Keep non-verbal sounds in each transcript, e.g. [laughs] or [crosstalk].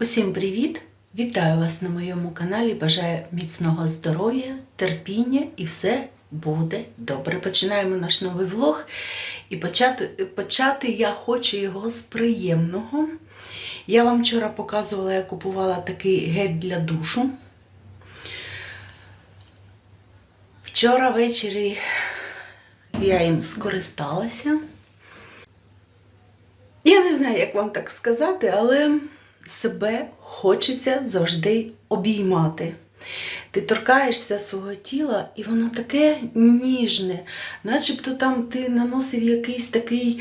Усім привіт! Вітаю вас на моєму каналі. Бажаю міцного здоров'я, терпіння і все буде добре. Починаємо наш новий влог. І почати, почати я хочу його з приємного. Я вам вчора показувала, я купувала такий гель для душу. Вчора ввечері я їм скористалася. Я не знаю, як вам так сказати, але себе хочеться завжди обіймати. Ти торкаєшся свого тіла, і воно таке ніжне, начебто там ти наносив якийсь такий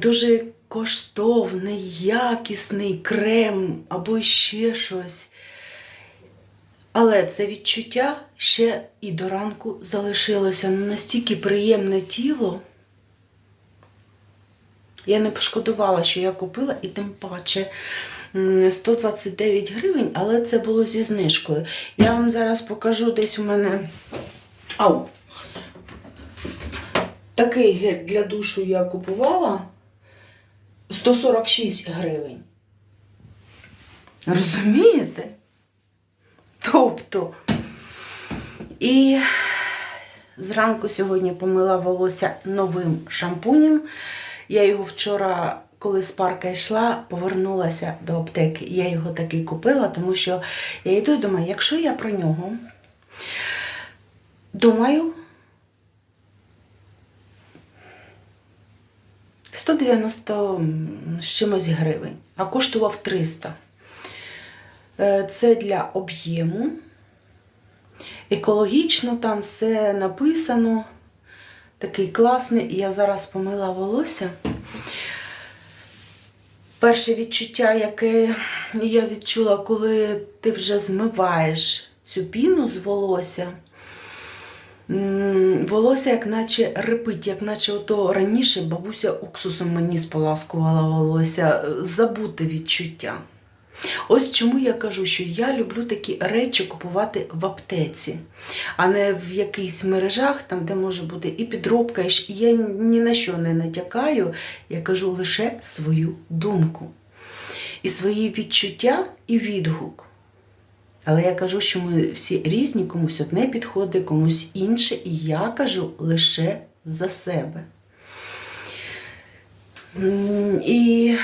дуже коштовний, якісний крем або ще щось. Але це відчуття ще і до ранку залишилося настільки приємне тіло. Я не пошкодувала, що я купила, і тим паче 129 гривень, але це було зі знижкою. Я вам зараз покажу десь у мене. Ау! Такий гель для душу я купувала 146 гривень. Розумієте? Тобто. І зранку сьогодні помила волосся новим шампунем. Я його вчора, коли з парка йшла, повернулася до аптеки. Я його таки купила, тому що я йду і думаю, якщо я про нього думаю, 190 з чимось гривень, а коштував 300. Е, Це для об'єму. Екологічно там все написано. Такий класний. І я зараз помила волосся. Перше відчуття, яке я відчула, коли ти вже змиваєш цю піну з волосся. Волосся, як наче репить, як наче ото раніше бабуся уксусом мені споласкувала волосся. Забути відчуття. Ось чому я кажу, що я люблю такі речі купувати в аптеці, а не в якихось мережах, там, де може бути і підробка, і я ні на що не натякаю, я кажу лише свою думку. І свої відчуття і відгук. Але я кажу, що ми всі різні, комусь одне підходить, комусь інше, і я кажу лише за себе. І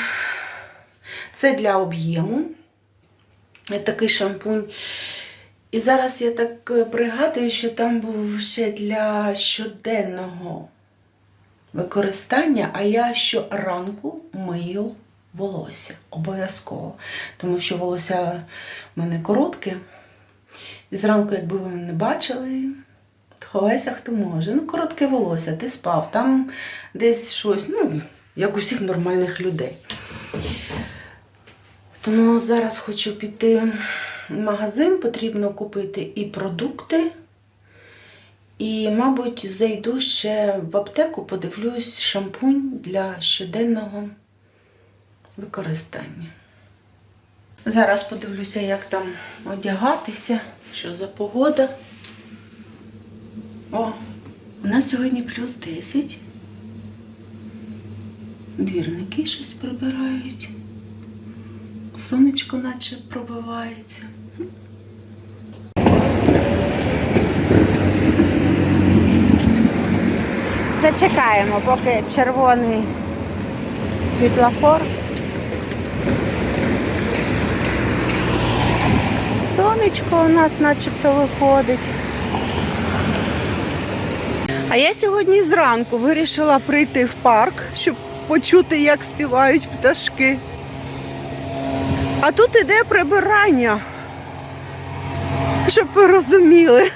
це для об'єму. Такий шампунь. І зараз я так е, пригадую, що там був ще для щоденного використання, а я щоранку мию волосся. Обов'язково. Тому що волосся в мене коротке. І зранку, якби ви мене бачили, ховайся хто може. Ну, коротке волосся, ти спав, там десь щось, ну, як у всіх нормальних людей. Тому зараз хочу піти в магазин, потрібно купити і продукти. І, мабуть, зайду ще в аптеку, подивлюсь шампунь для щоденного використання. Зараз подивлюся, як там одягатися, що за погода. О, у нас сьогодні плюс 10. Двірники щось прибирають. Сонечко наче пробивається. Зачекаємо, поки червоний світлофор. Сонечко у нас начебто виходить. А я сьогодні зранку вирішила прийти в парк, щоб почути, як співають пташки. А тут іде прибирання. Щоб ви розуміли.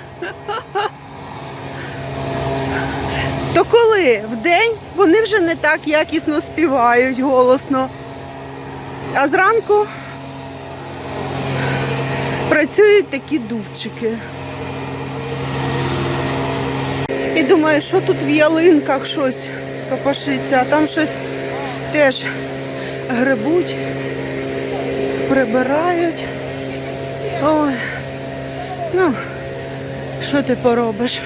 То коли вдень вони вже не так якісно співають голосно. А зранку працюють такі дувчики. І думаю, що тут в ялинках щось копошиться, а там щось теж грибуть, прибирають. Ой, ну, що ти поробиш?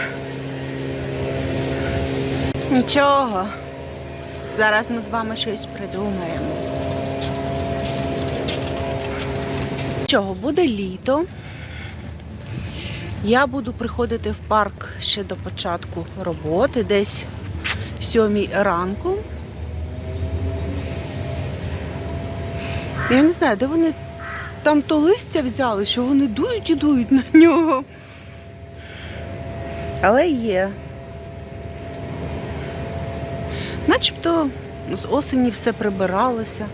Нічого. Зараз ми з вами щось придумаємо. Чого, буде літо. Я буду приходити в парк ще до початку роботи, десь в сьомій ранку. Я не знаю, де вони там то листя взяли, що вони дують і дують на нього. Але є. Начебто з осені все прибиралося.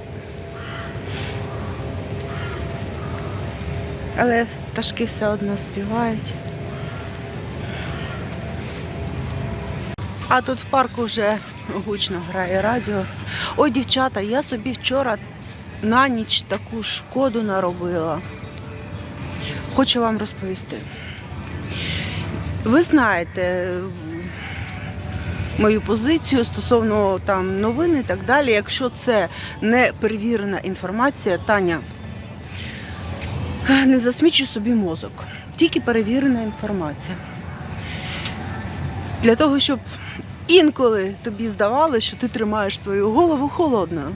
Але пташки все одно співають. А тут в парку вже гучно грає радіо. Ой, дівчата, я собі вчора на ніч таку шкоду наробила. Хочу вам розповісти. Ви знаєте мою позицію стосовно там новин і так далі. Якщо це не перевірена інформація, Таня, не засмічуй собі мозок. Тільки перевірена інформація. Для того, щоб інколи тобі здавалося, що ти тримаєш свою голову холодною.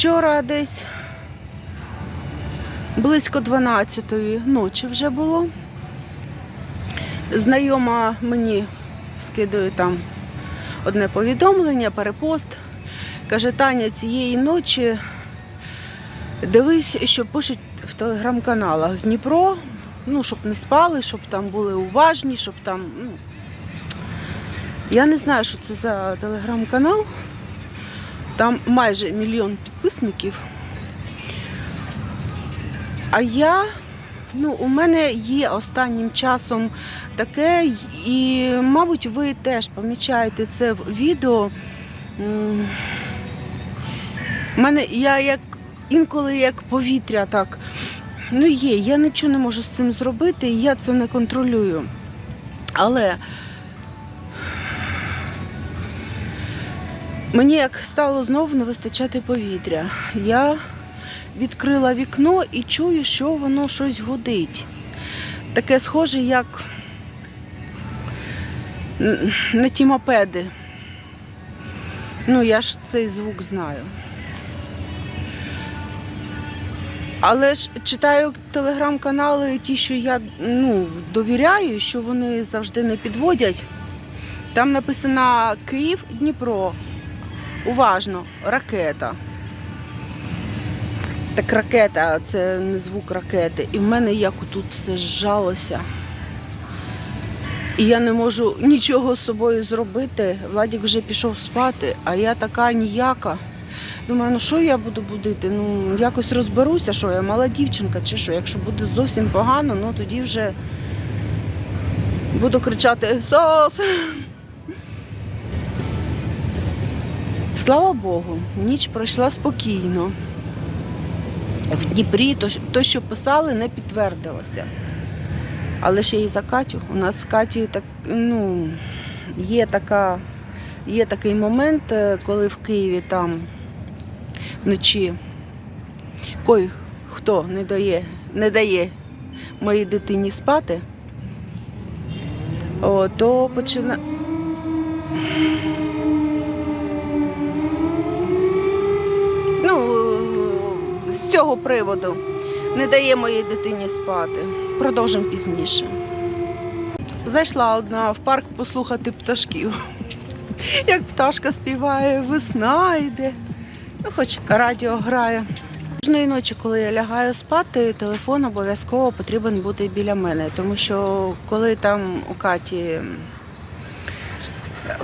Вчора десь близько 12-ї ночі вже було. Знайома мені скидує там одне повідомлення, перепост. Каже, Таня, цієї ночі дивись, що пишуть в телеграм-каналах Дніпро, ну, щоб не спали, щоб там були уважні, щоб там. Ну... Я не знаю, що це за телеграм-канал. Там майже мільйон підписників. А я, ну, у мене є останнім часом таке, і, мабуть, ви теж помічаєте це в відео. У мене я як інколи як повітря так. Ну, є, я нічого не можу з цим зробити, і я це не контролюю. Але Мені як стало знову не вистачати повітря. Я відкрила вікно і чую, що воно щось гудить. Таке схоже, як на ті мопеди. Ну, я ж цей звук знаю. Але ж читаю телеграм-канали, ті, що я ну, довіряю, що вони завжди не підводять. Там написано Київ, Дніпро. Уважно, ракета. Так ракета, це не звук ракети. І в мене як тут все зжалося. І я не можу нічого з собою зробити. Владік вже пішов спати, а я така ніяка. Думаю, ну що я буду будити? Ну, якось розберуся, що я мала дівчинка чи що. Якщо буде зовсім погано, ну тоді вже буду кричати Сос! Слава Богу, ніч пройшла спокійно. В Дніпрі то, що- писали, не підтвердилося. Але я і за Катю. У нас з Катєю так, ну, є, така, є такий момент, е, коли в Києві там вночі кой хто не дає, не дає моїй дитині спати, о, то почина... Ну, з цього приводу не дає моїй дитині спати. Продовжимо пізніше. Зайшла одна в парк послухати пташків. Як пташка співає, весна йде. Ну, хоч радіо грає. Кожної ночі, коли я лягаю спати, телефон обов'язково потрібен бути біля мене, тому що коли там у Каті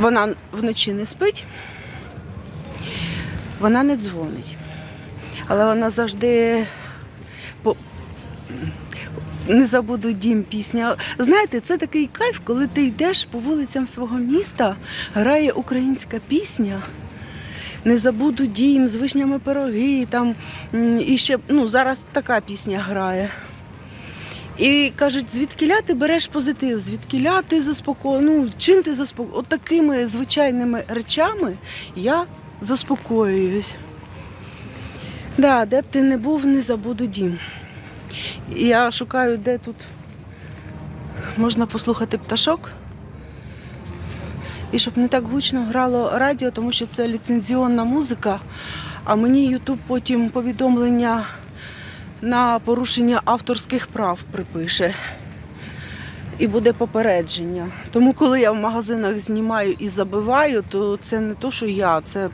вона вночі не спить, вона не дзвонить. Але вона завжди не забуду дім пісня. Знаєте, це такий кайф, коли ти йдеш по вулицям свого міста, грає українська пісня. Не забуду дім з вишнями пироги. Там, і ще ну, зараз така пісня грає. І кажуть, звідкіля ти береш позитив, звідкіля ти заспоко... ну, чим ти заспокоюєш? От такими звичайними речами я заспокоююсь. Да, де б ти не був, не забуду дім. Я шукаю, де тут можна послухати пташок. І щоб не так гучно грало радіо, тому що це ліцензіонна музика, а мені Ютуб потім повідомлення на порушення авторських прав припише. І буде попередження. Тому коли я в магазинах знімаю і забиваю, то це не то, що я, це.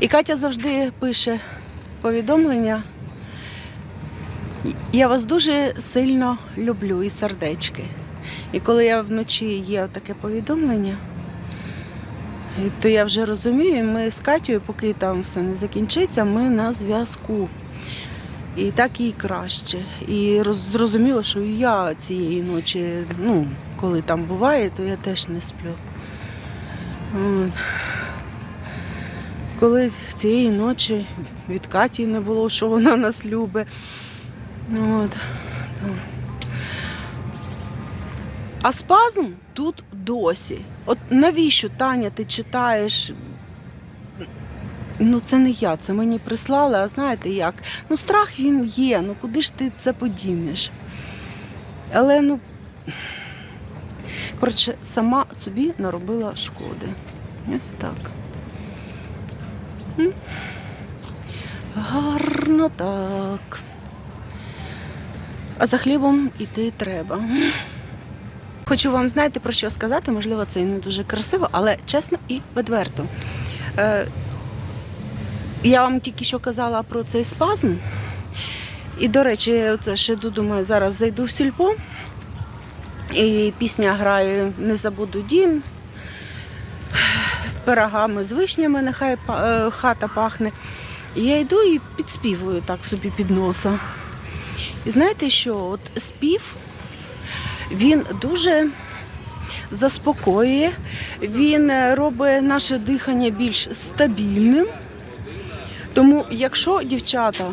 І Катя завжди пише повідомлення. Я вас дуже сильно люблю і сердечки. І коли я вночі є таке повідомлення, то я вже розумію, ми з Катєю, поки там все не закінчиться, ми на зв'язку. І так їй краще. І зрозуміло, що я цієї ночі, ну, коли там буває, то я теж не сплю. Коли цієї ночі від Каті не було, що вона нас любить. От. А спазм тут досі. От навіщо, Таня, ти читаєш? Ну, це не я, це мені прислали, а знаєте як? Ну, страх він є, ну куди ж ти це подінеш? Але ну. Коротше, сама собі наробила шкоди. Ось так. Гарно так. А за хлібом іти треба. Хочу вам, знаєте, про що сказати, можливо, це і не дуже красиво, але чесно і відверто. Е, я вам тільки що казала про цей спазм. І, до речі, це ще думаю, зараз зайду в сільпо. І пісня грає Не забуду дім. Пирогами з вишнями, нехай е, хата пахне. І я йду і підспівую так собі під носа. І знаєте що? От спів він дуже заспокоює, він е, робить наше дихання більш стабільним. Тому, якщо дівчата,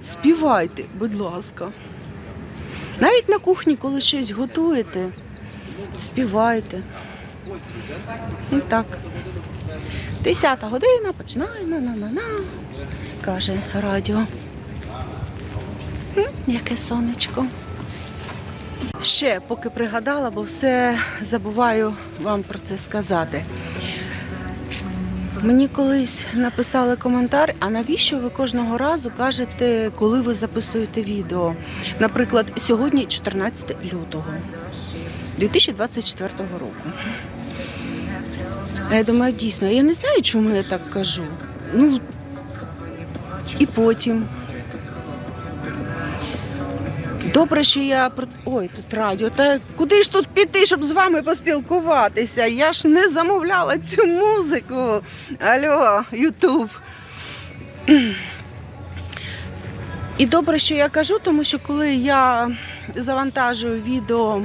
співайте, будь ласка. Навіть на кухні, коли щось готуєте, співайте. І так. Десята година, починаємо, на-на-на, каже радіо. Яке сонечко. Ще поки пригадала, бо все забуваю вам про це сказати. Мені колись написали коментар, а навіщо ви кожного разу кажете, коли ви записуєте відео? Наприклад, сьогодні 14 лютого 2024 року. А я думаю, дійсно, я не знаю, чому я так кажу. Ну, і потім. Добре, що я. Ой, тут радіо. Та куди ж тут піти, щоб з вами поспілкуватися? Я ж не замовляла цю музику. Алло, Ютуб. І добре, що я кажу, тому що коли я завантажую відео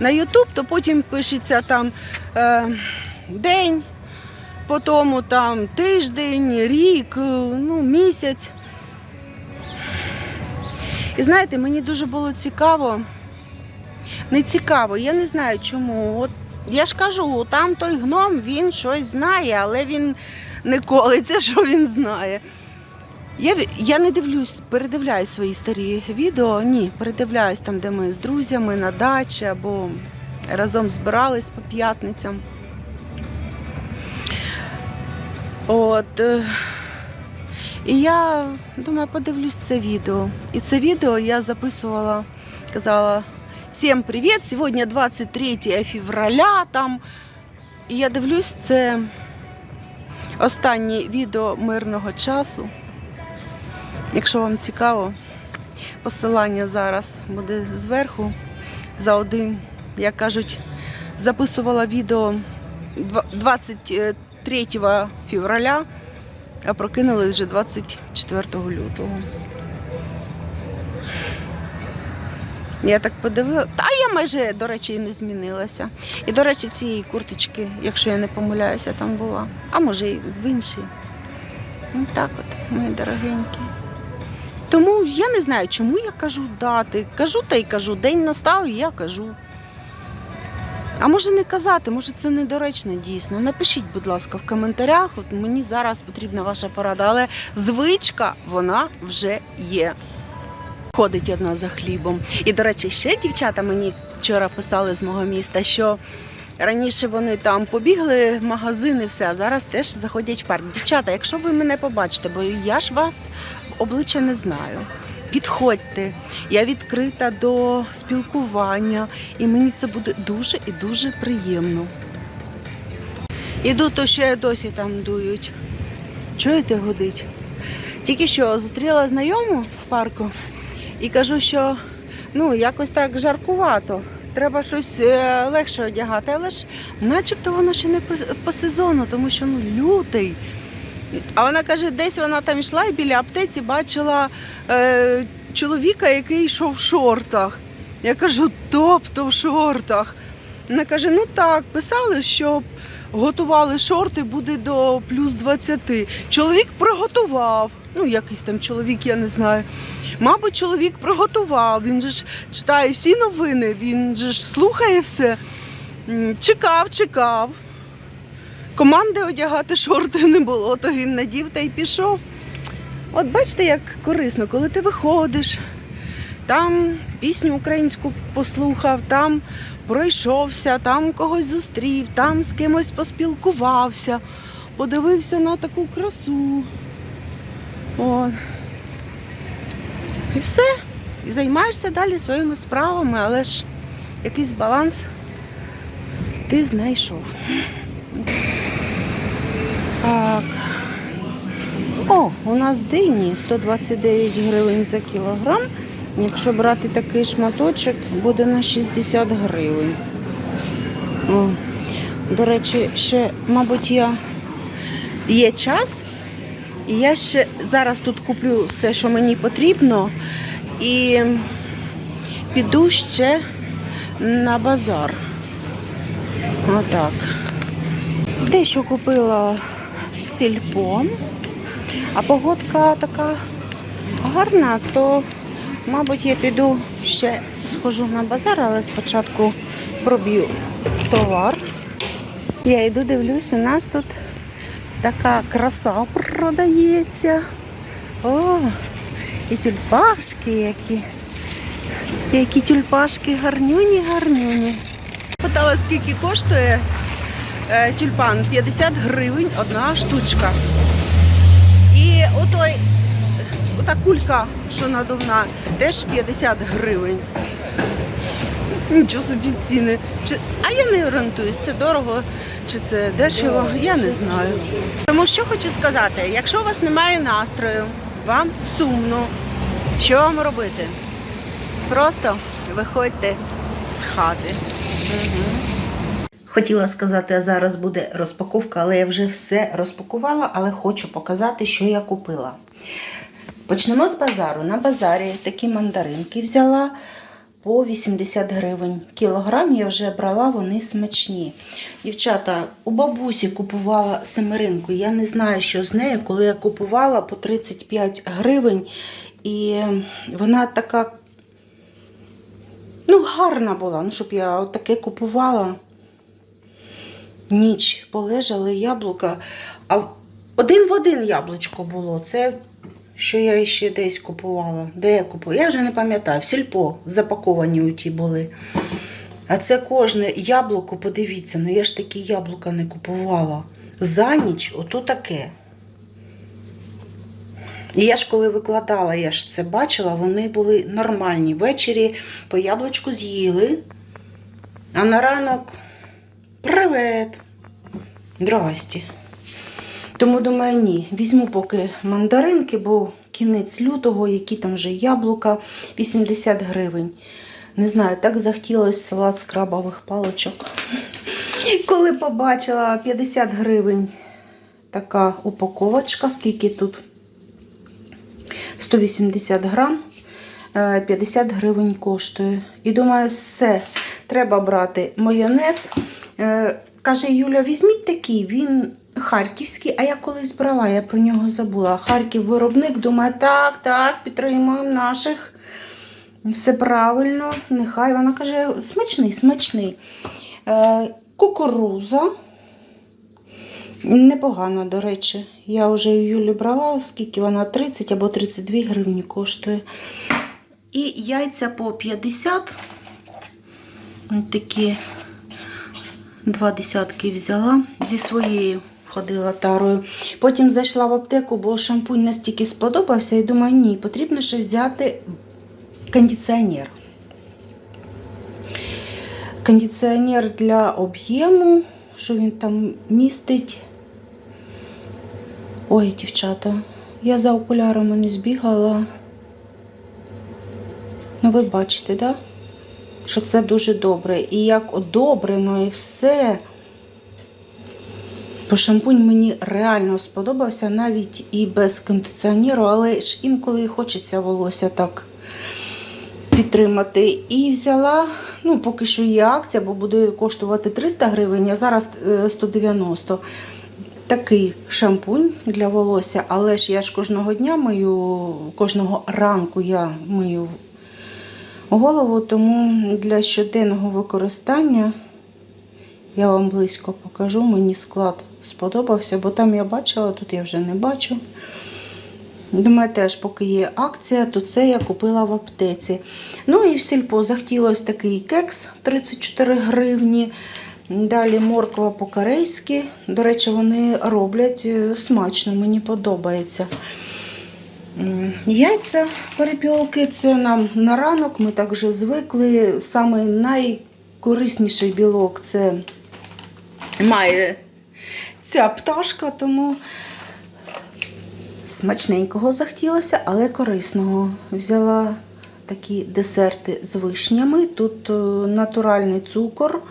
на Ютуб, то потім пишеться там е, день, по тому там тиждень, рік, е, ну, місяць. І знаєте, мені дуже було цікаво. Не цікаво, я не знаю чому. От я ж кажу, там той гном він щось знає, але він не колиться, [laughs] що він знає. Я, я не дивлюсь, передивляюсь свої старі відео. Ні, передивляюсь там, де ми з друзями на дачі або разом збирались по п'ятницям. От. Е, і я думаю, подивлюсь це відео. І це відео я записувала, казала всім привіт! Сьогодні 23 февраля там. І я дивлюсь, це останнє відео мирного часу. Якщо вам цікаво, посилання зараз буде зверху за один, як кажуть, записувала відео 23 3 февраля, а прокинулись вже 24 лютого. Я так подивилася, та я майже, до речі, і не змінилася. І, до речі, цієї курточки, якщо я не помиляюся, там була. А може і в іншій. Ну, так от, мої дорогенькі. Тому я не знаю, чому я кажу дати. Кажу та й кажу. День настав, і я кажу. А може не казати, може це недоречно дійсно. Напишіть, будь ласка, в коментарях. От мені зараз потрібна ваша порада, але звичка вона вже є. Ходить одна за хлібом. І, до речі, ще дівчата мені вчора писали з мого міста, що Раніше вони там побігли в магазини, все, а зараз теж заходять в парк. Дівчата, якщо ви мене побачите, бо я ж вас обличчя не знаю. Підходьте, я відкрита до спілкування, і мені це буде дуже і дуже приємно. Іду, то ще досі там дують. Чуєте, гудить? Тільки що зустріла знайому в парку і кажу, що ну якось так жаркувато. Треба щось е, легше одягати, але ж начебто воно ще не по, по сезону, тому що ну лютий. А вона каже, десь вона там йшла і біля аптеці бачила е, чоловіка, який йшов в шортах. Я кажу, тобто в шортах. Вона каже, ну так, писали, що готували шорти, буде до плюс 20. Чоловік приготував. Ну, якийсь там чоловік, я не знаю. Мабуть, чоловік приготував. Він же ж читає всі новини, він же ж слухає все. Чекав, чекав. Команди одягати шорти не було, то він надів та й пішов. От бачите, як корисно, коли ти виходиш, там пісню українську послухав, там пройшовся, там когось зустрів, там з кимось поспілкувався, подивився на таку красу. От. І все. І займаєшся далі своїми справами, але ж якийсь баланс ти знайшов. Так. О, у нас дині 129 гривень за кілограм. Якщо брати такий шматочок, буде на 60 гривень. О. До речі, ще, мабуть, я є час. Я ще зараз тут куплю все, що мені потрібно, і піду ще на базар. Отак. Дещо купила сільпо, а погодка така гарна, то, мабуть, я піду ще схожу на базар, але спочатку проб'ю товар. Я йду, дивлюся, у нас тут така краса продається. О, і тюльпашки які. Які тюльпашки гарнюні, гарнюні. Питала, скільки коштує тюльпан 50 гривень одна штучка. І отой, ота кулька, що надувна, теж 50 гривень. Нічого собі ціни. Чи, а я не орієнтуюсь, це дорого чи це дешево, я не знаю. Тому що хочу сказати, якщо у вас немає настрою, вам сумно, що вам робити? Просто виходьте з хати. Хотіла сказати, а зараз буде розпаковка, але я вже все розпакувала, але хочу показати, що я купила. Почнемо з базару. На базарі такі мандаринки взяла по 80 гривень. Кілограм я вже брала, вони смачні. Дівчата, у бабусі купувала семеринку. Я не знаю, що з нею, коли я купувала по 35 гривень. І вона така ну, гарна була. Ну, щоб я таке купувала. Ніч полежали яблука, а один в один яблучко було. Це що я ще десь купувала. Де я купувала? Я вже не пам'ятаю. В сільпо запаковані у ті були. А це кожне яблуко, подивіться, ну я ж такі яблука не купувала. За ніч ото таке. І я ж коли викладала, я ж це бачила, вони були нормальні. Ввечері по яблучку з'їли, а на ранок привет. Здрасте. Тому думаю, ні, візьму поки мандаринки, бо кінець лютого, які там вже яблука, 80 гривень. Не знаю, так захотілося салат з крабових паличок. Коли побачила 50 гривень така упаковочка, скільки тут? 180 грам, е, 50 гривень коштує. І думаю, все, треба брати майонез. Е, Каже Юля, візьміть такий, він харківський, а я колись брала, я про нього забула. Харків виробник, думаю, так, так, підтримуємо наших. Все правильно, нехай. Вона каже, смачний, смачний. Е, кукуруза. Непогано, до речі. Я вже Юлі брала, скільки вона 30 або 32 гривні коштує. І яйця по 50. Ось такі Два десятки взяла зі своєю ходила тарою. Потім зайшла в аптеку, бо шампунь настільки сподобався, і думаю, ні, потрібно ще взяти кондиціонер. Кондиціонер для об'єму, що він там містить. Ой, дівчата, я за окулярами не збігала. Ну, ви бачите, да? Що це дуже добре. І як одобрено, і все. Бо шампунь мені реально сподобався, навіть і без кондиціонеру, але ж інколи хочеться волосся так підтримати. І взяла, ну, поки що є акція, бо буде коштувати 300 гривень, а зараз е, 190 Такий шампунь для волосся, але ж я ж кожного дня мию, кожного ранку я мию голову, тому для щоденного використання я вам близько покажу. Мені склад сподобався, бо там я бачила, тут я вже не бачу. Думаю, теж, поки є акція, то це я купила в аптеці. Ну і в сільпо захотілося такий кекс 34 гривні. Далі морква по-корейськи. До речі, вони роблять е, смачно, мені подобається. Яйця перепілки це нам на ранок, ми так вже звикли. Саме найкорисніший білок це має ця пташка, тому смачненького захотілося, але корисного. Взяла такі десерти з вишнями. Тут е, натуральний цукор.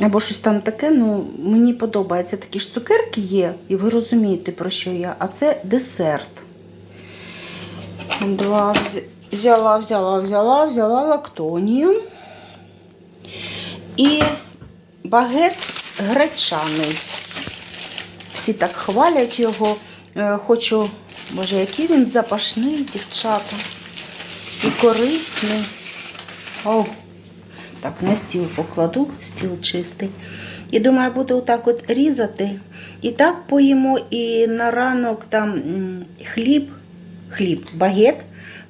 Або щось там таке, ну мені подобається. Такі ж цукерки є, і ви розумієте, про що я. А це десерт. Два взяла, взяла, взяла, взяла лактонію. І багет гречаний. Всі так хвалять його. Е, Хочу, боже, який він запашний, дівчата. І корисний. О, так, на стіл покладу, стіл чистий. І думаю, буду отак от різати. І так поїмо, і на ранок там хліб, хліб, багет,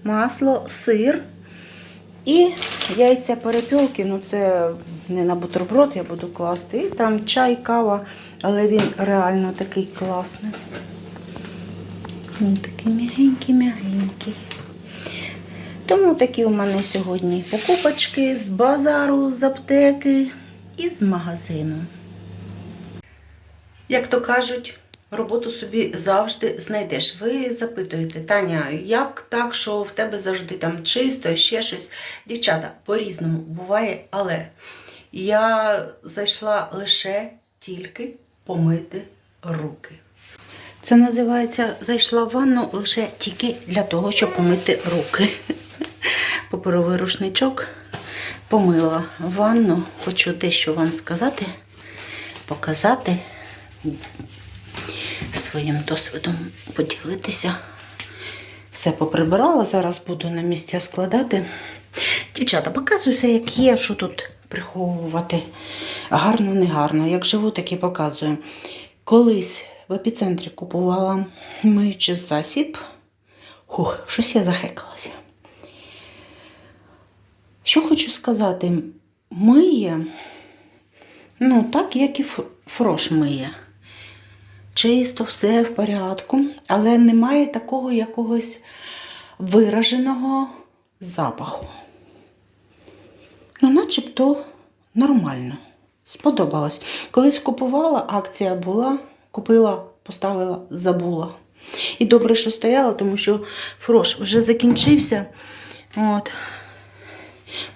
масло, сир і яйця перепілки. Ну, це не на бутерброд я буду класти. І там чай, кава, але він реально такий класний. Він такий м'ягенький-м'ягенький. Тому такі у мене сьогодні покупочки з базару, з аптеки і з магазину. Як то кажуть, роботу собі завжди знайдеш. Ви запитуєте, Таня, як так, що в тебе завжди там чисто, ще щось. Дівчата, по-різному буває, але я зайшла лише тільки помити руки. Це називається зайшла в ванну лише тільки для того, щоб помити руки. [laughs] Паперовий рушничок помила ванну. Хочу дещо вам сказати, показати, своїм досвідом поділитися. Все поприбирала, зараз буду на місця складати. Дівчата, показуюся, як є, що тут приховувати. Гарно, не гарно. Як живу, так і показую. Колись в епіцентрі купувала миючий засіб. Хух, щось я захекалася. Що хочу сказати, миє, ну, так, як і фрош миє. Чисто, все в порядку, але немає такого якогось вираженого запаху. Ну, начебто нормально. Сподобалось. Колись купувала, акція була, купила, поставила, забула. І добре, що стояла, тому що фрош вже закінчився. От.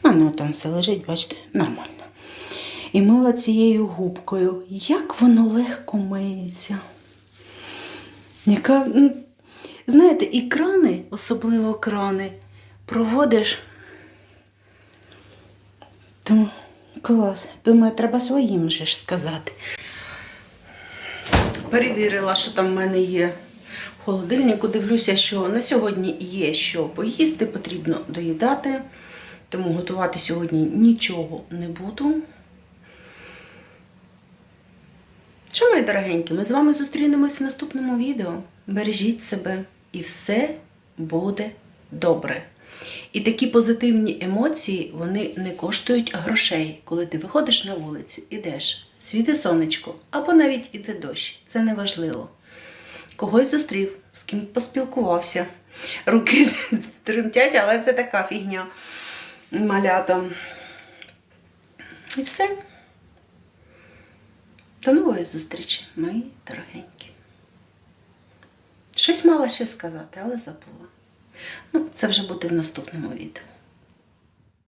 Ну там все лежить, бачите, нормально. І мила цією губкою. Як воно легко миється. Яка, ну, знаєте, і крани, особливо крани, проводиш. Тому клас. Думаю, треба своїм же ж сказати. Перевірила, що там в мене є в холодильнику. Дивлюся, що на сьогодні є що поїсти, потрібно доїдати. Тому готувати сьогодні нічого не буду. Що, мої дорогенькі, ми з вами зустрінемось в наступному відео. Бережіть себе і все буде добре. І такі позитивні емоції вони не коштують грошей, коли ти виходиш на вулицю, ідеш, світи сонечко, або навіть іде дощ. Це не важливо. Когось зустрів, з ким поспілкувався. Руки [laughs] тремтять, але це така фігня малята. І все. До нової зустрічі, мої дорогенькі. Щось мала ще сказати, але забула. Ну, це вже буде в наступному відео.